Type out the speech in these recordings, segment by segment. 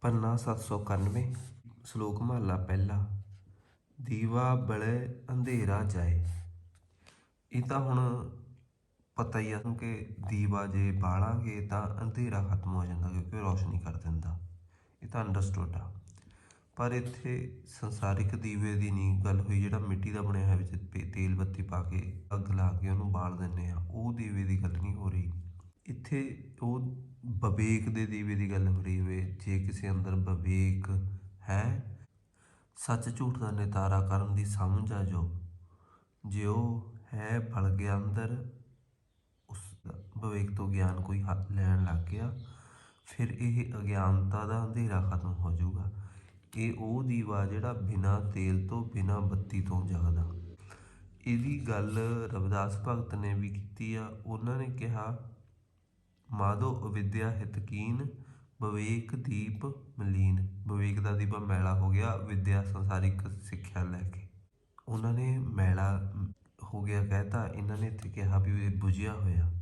ਪੰਨਾ 791 ਸ਼ਲੋਕ ਮਹਲਾ ਪਹਿਲਾ, ਦੀਵਾ ਬਲੇ ਅੰਧੇਰਾ ਜਾਏ। ਇਹ ਤਾਂ ਹੁਣ ਪਤਾ ਹੀ ਆ ਕਿ ਦੀਵਾ ਜੇ ਬਾਲਾਂਗੇ ਤਾਂ ਅੰਧੇਰਾ ਖਤਮ ਹੋ ਜਾਂਦਾ ਕਿਉਂਕਿ ਉਹ ਰੋਸ਼ਨੀ ਕਰ ਦਿੰਦਾ। ਇਹ ਤਾਂ ਅੰਡਰਸਟੂਡ ਆ। ਪਰ ਇੱਥੇ ਸੰਸਾਰਿਕ ਦੀਵੇ ਦੀ ਨਹੀਂ ਗੱਲ ਹੋਈ, ਜਿਹੜਾ ਮਿੱਟੀ ਦਾ ਬਣਿਆ ਹੋਇਆ ਵਿੱਚ ਪੇ- ਤੇਲ ਬੱਤੀ ਪਾ ਕੇ ਅੱਗ ਲਾ ਕੇ ਉਹਨੂੰ ਬਾਲ ਦਿੰਦੇ ਆ, ਉਹ ਦੀਵੇ ਦੀ ਗੱਲ ਨਹੀਂ ਹੋ ਰਹੀ। ਇੱਥੇ ਉਹ ਵਿਵੇਕ ਦੇ ਦੀਵੇ ਦੀ ਗੱਲ ਹੋ ਰਹੀ ਹੋਵੇ, ਜੇ ਕਿਸੇ ਅੰਦਰ ਵਿਵੇਕ ਹੈ, ਸੱਚ ਝੂਠ ਦਾ ਨਿਤਾਰਾ ਕਰਨ ਦੀ ਸਮਝ ਆ ਜੋ ਜੇ ਉਹ ਹੈ, ਫਲ ਗਿਆ ਅੰਦਰ, ਉਸ ਵਿਵੇਕ ਤੋਂ ਗਿਆਨ ਕੋਈ ਹੱਥ ਲੈਣ ਲੱਗ ਗਿਆ, ਫਿਰ ਇਹ ਅਗਿਆਨਤਾ ਦਾ ਅੰਧੇਰਾ ਖਤਮ ਹੋ ਜਾਊਗਾ। ਇਹ ਉਹ ਦੀਵਾ ਜਿਹੜਾ ਬਿਨਾਂ ਤੇਲ ਤੋਂ, ਬਿਨਾਂ ਬੱਤੀ ਤੋਂ ਜਗਦਾ। ਇਹਦੀ ਗੱਲ ਰਵਿਦਾਸ ਭਗਤ ਨੇ ਵੀ ਕੀਤੀ ਆ। ਉਹਨਾਂ ਨੇ ਕਿਹਾ ਮਾਧੋ ਅਵਿਦਿਆ ਹਿਤਕੀਨ, ਵਿਵੇਕ ਦੀਪ ਮਲੀਨ। ਵਿਵੇਕ ਦਾ ਦੀਪਾ ਮੈਲਾ ਹੋ ਗਿਆ ਵਿਦਿਆ ਸੰਸਾਰਿਕ ਸਿੱਖਿਆ ਲੈ ਕੇ। ਉਹਨਾਂ ਨੇ ਮੈਲਾ ਹੋ ਗਿਆ ਕਹਿਤਾ, ਇਹਨਾਂ ਨੇ ਇੱਥੇ ਕਿਹਾ ਵੀ ਇਹ ਬੁਝਿਆ ਹੋਇਆ।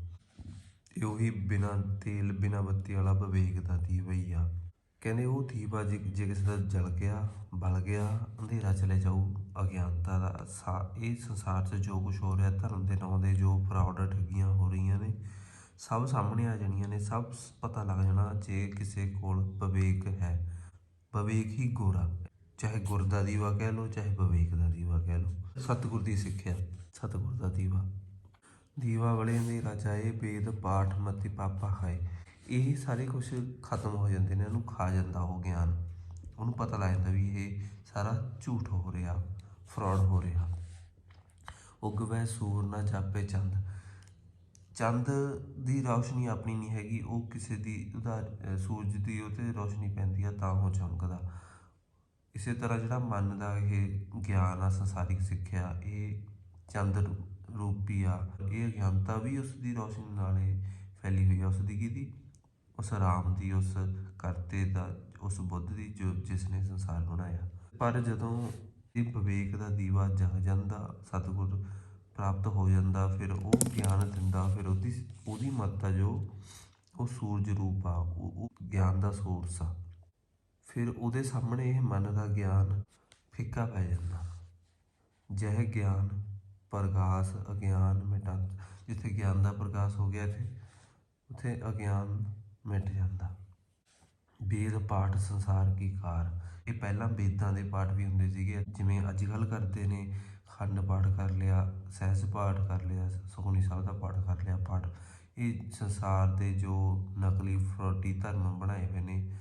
ਇਹ ਉਹੀ ਬਿਨਾ ਤੇਲ, ਬਿਨਾ ਬੱਤੀ ਵਾਲਾ ਵਿਵੇਕ ਦਾ ਦੀਪ ਹੀ ਆ। ਕਹਿੰਦੇ ਉਹ ਦੀਵਾ ਜੇ ਜੇ ਕਿਸੇ ਦਾ ਜਲ ਗਿਆ, ਬਲ ਗਿਆ, ਅੰਧੇਰਾ ਚਲੇ ਜਾਊ, ਅਗਿਆਨਤਾ ਦਾ ਸਾ, ਇਹ ਸੰਸਾਰ 'ਚ ਜੋ ਕੁਝ ਹੋ ਰਿਹਾ, ਧਰਮ ਦੇ ਨਾਂ ਦੇ ਜੋ ਫਰਾਡ ਠੱਗੀਆਂ ਹੋ ਰਹੀਆਂ ਨੇ ਸਭ ਸਾਹਮਣੇ ਆ ਜਾਣੀਆਂ ਨੇ, ਸਭ ਪਤਾ ਲੱਗ ਜਾਣਾ ਜੇ ਕਿਸੇ ਕੋਲ ਵਿਵੇਕ ਹੈ। ਵਿਵੇਕ ਹੀ ਗੋਰਾ, ਚਾਹੇ ਗੁਰਦਾ ਦੀਵਾ ਕਹਿ ਲਓ, ਚਾਹੇ ਵਿਵੇਕ ਦਾ ਦੀਵਾ ਕਹਿ ਲਓ। ਸਤਿਗੁਰ ਦੀ ਸਿੱਖਿਆ, ਸਤਿਗੁਰ ਦਾ ਦੀਵਾ। ਦੀਵਾ ਵਲੇ ਅੰਧੇਰਾ ਜਾਏ ਵੇਦ, ਪਾਠ, ਮਤੀ, ਪਾਪਾ ਖਾਏ ਇਹ ਸਾਰੇ ਕੁਝ ਖਤਮ ਹੋ ਜਾਂਦੇ ਨੇ, ਉਹਨੂੰ ਖਾ ਜਾਂਦਾ ਉਹ ਗਿਆਨ। ਉਹਨੂੰ ਪਤਾ ਲੱਗ ਜਾਂਦਾ ਵੀ ਇਹ ਸਾਰਾ ਝੂਠ ਹੋ ਰਿਹਾ ਫਰਾਡ ਹੋ ਰਿਹਾ। ਉਗਵੇ ਸੂਰ ਨਾ ਜਾਪੇ ਚੰਦ। ਚੰਦ ਦੀ ਰੌਸ਼ਨੀ ਆਪਣੀ ਨਹੀਂ ਹੈਗੀ, ਉਹ ਕਿਸੇ ਦੀ ਉਹਦਾ ਸੂਰਜ ਦੀ ਉਹ 'ਤੇ ਰੌਸ਼ਨੀ ਪੈਂਦੀ ਆ, ਤਾਂ ਉਹ ਚਮਕਦਾ। ਇਸੇ ਤਰ੍ਹਾਂ ਜਿਹੜਾ ਮਨ ਦਾ ਇਹ ਗਿਆਨ ਆ, ਸੰਸਾਰਿਕ ਸਿੱਖਿਆ, ਇਹ ਚੰਦ ਰੂਪੀ ਆ, ਇਹ ਅਗਿਆਨਤਾ ਵੀ ਉਸ ਦੀ ਰੌਸ਼ਨੀ ਨਾਲ ਇਹ ਫੈਲੀ ਹੋਈ ਆ, ਉਸ ਦੀ ਕਿਹਦੀ ਉਸ ਰਾਮ ਦੀ, ਉਸ ਕਰਤੇ ਦਾ, ਉਸ ਬੁੱਧ ਦੀ, ਜੋ ਜਿਸ ਨੇ ਸੰਸਾਰ ਬਣਾਇਆ। ਪਰ ਜਦੋਂ ਇਹ ਵਿਵੇਕ ਦਾ ਦੀਵਾ ਜਗ ਜਾਂਦਾ, ਸਤਿਗੁਰ ਪ੍ਰਾਪਤ ਹੋ ਜਾਂਦਾ, ਫਿਰ ਉਹ ਗਿਆਨ ਦਿੰਦਾ, ਫਿਰ ਉਹਦੀ ਉਹਦੀ ਮੱਤ ਜੋ, ਉਹ ਸੂਰਜ ਰੂਪ ਆ, ਉਹ ਉਹ ਗਿਆਨ ਦਾ ਸੋਰਸ ਆ। ਫਿਰ ਉਹਦੇ ਸਾਹਮਣੇ ਇਹ ਮਨ ਦਾ ਗਿਆਨ ਫਿੱਕਾ ਪੈ ਜਾਂਦਾ। ਜਹ ਗਿਆਨ, ਪ੍ਰਗਾਸ ਅਗਿਆਨ ਮਿਟਾ, ਜਿੱਥੇ ਗਿਆਨ ਦਾ ਪ੍ਰਕਾਸ਼ ਹੋ ਗਿਆ ਇੱਥੇ, ਉੱਥੇ ਅਗਿਆਨ ਮਿਟ ਜਾਂਦਾ। ਵੇਦ ਪਾਠ ਸੰਸਾਰ ਕੀ ਕਾਰ। ਇਹ ਪਹਿਲਾਂ ਵੇਦਾਂ ਦੇ ਪਾਠ ਵੀ ਹੁੰਦੇ ਸੀਗੇ, ਜਿਵੇਂ ਅੱਜ ਕੱਲ੍ਹ ਕਰਦੇ ਨੇ ਖੰਡ ਪਾਠ ਕਰ ਲਿਆ, ਸਹਿਜ ਪਾਠ ਕਰ ਲਿਆ ਸੁਖਮਨੀ ਸਾਹਿਬ ਦਾ ਪਾਠ ਕਰ ਲਿਆ, ਪਾਠ। ਇਹ ਸੰਸਾਰ ਦੇ ਜੋ ਨਕਲੀ ਫਰੋਡੀ ਧਰਮ ਬਣਾਏ ਹੋਏ ਨੇ,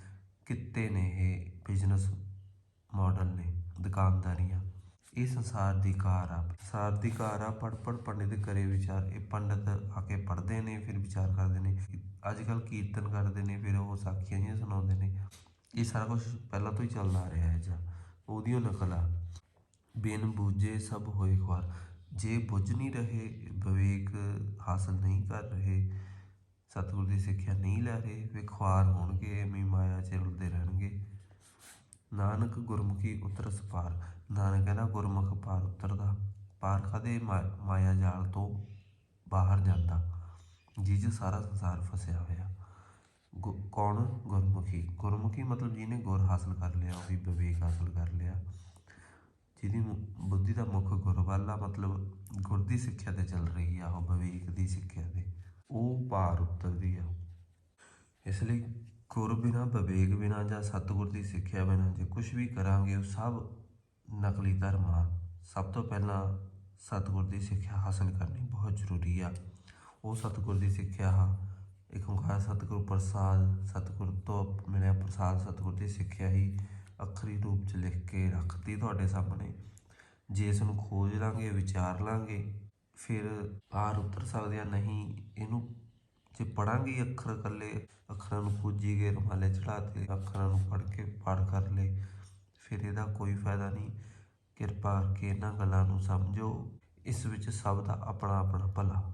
ਕਿੱਤੇ ਨੇ ਇਹ ਬਿਜ਼ਨਸ ਮਾਡਲ ਨੇ, ਦੁਕਾਨਦਾਰੀਆਂ। ਇਹ ਸੰਸਾਰ ਦੀ ਕਾਰ ਆ, ਸੰਸਾਰ ਦੀ ਕਾਰ ਆ ਪੜ ਪੜ ਪੰਡਿਤ ਕਰੇ ਵਿਚਾਰ, ਇਹ ਪੰਡਿਤ ਆ ਕੇ ਪੜ੍ਹਦੇ ਨੇ, ਫਿਰ ਵਿਚਾਰ ਕਰਦੇ ਨੇ। ਅੱਜ ਕੱਲ ਕੀਰਤਨ ਕਰਦੇ ਨੇ, ਫਿਰ ਉਹ ਸਾਖੀਆਂ ਜਿਹੀਆਂ ਸੁਣਾਉਂਦੇ ਨੇ। ਇਹ ਸਾਰਾ ਕੁਝ ਪਹਿਲਾਂ ਤੋਂ ਹੀ ਚੱਲਦਾ ਆ ਰਿਹਾ ਹੈ, ਜਾਂ ਉਹਦੀ ਓ ਨਕਲ। ਆ ਬਿਨ ਬੂਝੇ ਸਭ ਹੋਏ ਖੁਆਰ। ਜੇ ਬੁੱਝ ਨਹੀਂ ਰਹੇ, ਵਿਵੇਕ ਹਾਸਲ ਨਹੀਂ ਕਰ ਰਹੇ, ਸਤਿਗੁਰ ਦੀ ਸਿੱਖਿਆ ਨਹੀਂ ਲੈ ਰਹੇ, ਵੇ ਖੁਆਰ ਹੋਣਗੇ, ਐਵੇਂ ਮਾਇਆ ਚ ਰੁਲਦੇ ਰਹਿਣਗੇ। ਨਾਨਕ ਗੁਰਮੁਖੀ ਉਤਰ ਸਪਾਰ ਨਾਨਕ ਕਹਿੰਦਾ, ਗੁਰਮੁਖ ਪਾਰ ਉਤਰਦਾ। ਪਾਰ ਕਦੇ ਮਾਇਆ ਜਾਲ ਤੋਂ ਬਾਹਰ ਜਾਂਦਾ। ਜਿਸ 'ਚ ਸਾਰਾ ਸੰਸਾਰ ਫਸਿਆ ਹੋਇਆ। ਗੁ- ਕੌਣ? ਗੁਰਮੁਖੀ। ਗੁਰਮੁਖੀ ਮਤਲਬ ਜਿਹਨੇ ਗੁਰ ਹਾਸਲ ਕਰ ਲਿਆ, ਉਹ ਵੀ ਵਿਵੇਕ ਹਾਸਲ ਕਰ ਲਿਆ। ਜਿਹਦੀ ਮੁ- ਬੁੱਧੀ ਦਾ ਮੁੱਖ ਗੁਰ ਆ, ਮਤਲਬ ਗੁਰ ਦੀ ਸਿੱਖਿਆ ਤੇ ਚੱਲ ਰਹੀ ਆ, ਉਹ ਵਿਵੇਕ ਦੀ ਸਿੱਖਿਆ ਤੇ। ਉਹ ਪਾਰ ਉਤਰਦੀ ਆ। ਇਸ ਲਈ ਗੁਰ ਬਿਨਾ ਵਿਵੇਕ ਬਿਨਾ ਜਾਂ ਸਤਿਗੁਰ ਦੀ ਸਿੱਖਿਆ ਬਿਨਾ ਜੇ ਕੁਝ ਵੀ ਕਰਾਂਗੇ, ਉਹ ਸਭ ਨਕਲੀ ਧਰਮ ਆ। ਸਭ ਤੋਂ ਪਹਿਲਾਂ ਸਤਿਗੁਰ ਦੀ ਸਿੱਖਿਆ ਹਾਸਲ ਕਰਨੀ ਬਹੁਤ ਜ਼ਰੂਰੀ ਆ। ਉਹ ਸਤਿਗੁਰ ਦੀ ਸਿੱਖਿਆ ਆ। ਇੱਕ ਓਂਕਾਰ ਸਤਿਗੁਰ ਪ੍ਰਸਾਦ, ਸਤਿਗੁਰ ਤੋਂ ਮਿਲਿਆ ਪ੍ਰਸਾਦ ਸਤਿਗੁਰ ਦੀ ਸਿੱਖਿਆ ਹੀ ਅੱਖਰੀ ਰੂਪ ਚ ਲਿਖ ਕੇ ਰੱਖਤੀ ਤੁਹਾਡੇ ਸਾਹਮਣੇ। ਜੇ ਇਸ ਨੂੰ ਖੋਜ ਲਾਂਗੇ, ਵਿਚਾਰ ਲਾਂਗੇ, ਫਿਰ ਪਾਰ ਉਤਰ ਸਕਦੇ ਆ, ਨਹੀਂ, ਇਹਨੂੰ ਜੇ ਪੜਾਂਗੇ ਅੱਖਰ ਇਕੱਲੇ, ਅੱਖਰਾਂ ਨੂੰ ਖੋਜੀ ਗਏ, ਰੁਮਾਲੇ ਚੜਾਤੇ ਅੱਖਰਾਂ ਨੂੰ ਪੜ੍ਹ ਕੇ ਪਾਠ ਕਰ ਲਏ, ਫਿਰ ਇਹਦਾ ਕੋਈ ਫਾਇਦਾ ਨਹੀਂ। ਕਿਰਪਾ ਕਰਕੇ ਇਹਨਾਂ ਗੱਲਾਂ ਨੂੰ ਸਮਝੋ। ਇਸ ਵਿੱਚ ਸਭ ਦਾ ਆਪਣਾ ਆਪਣਾ ਭਲਾ।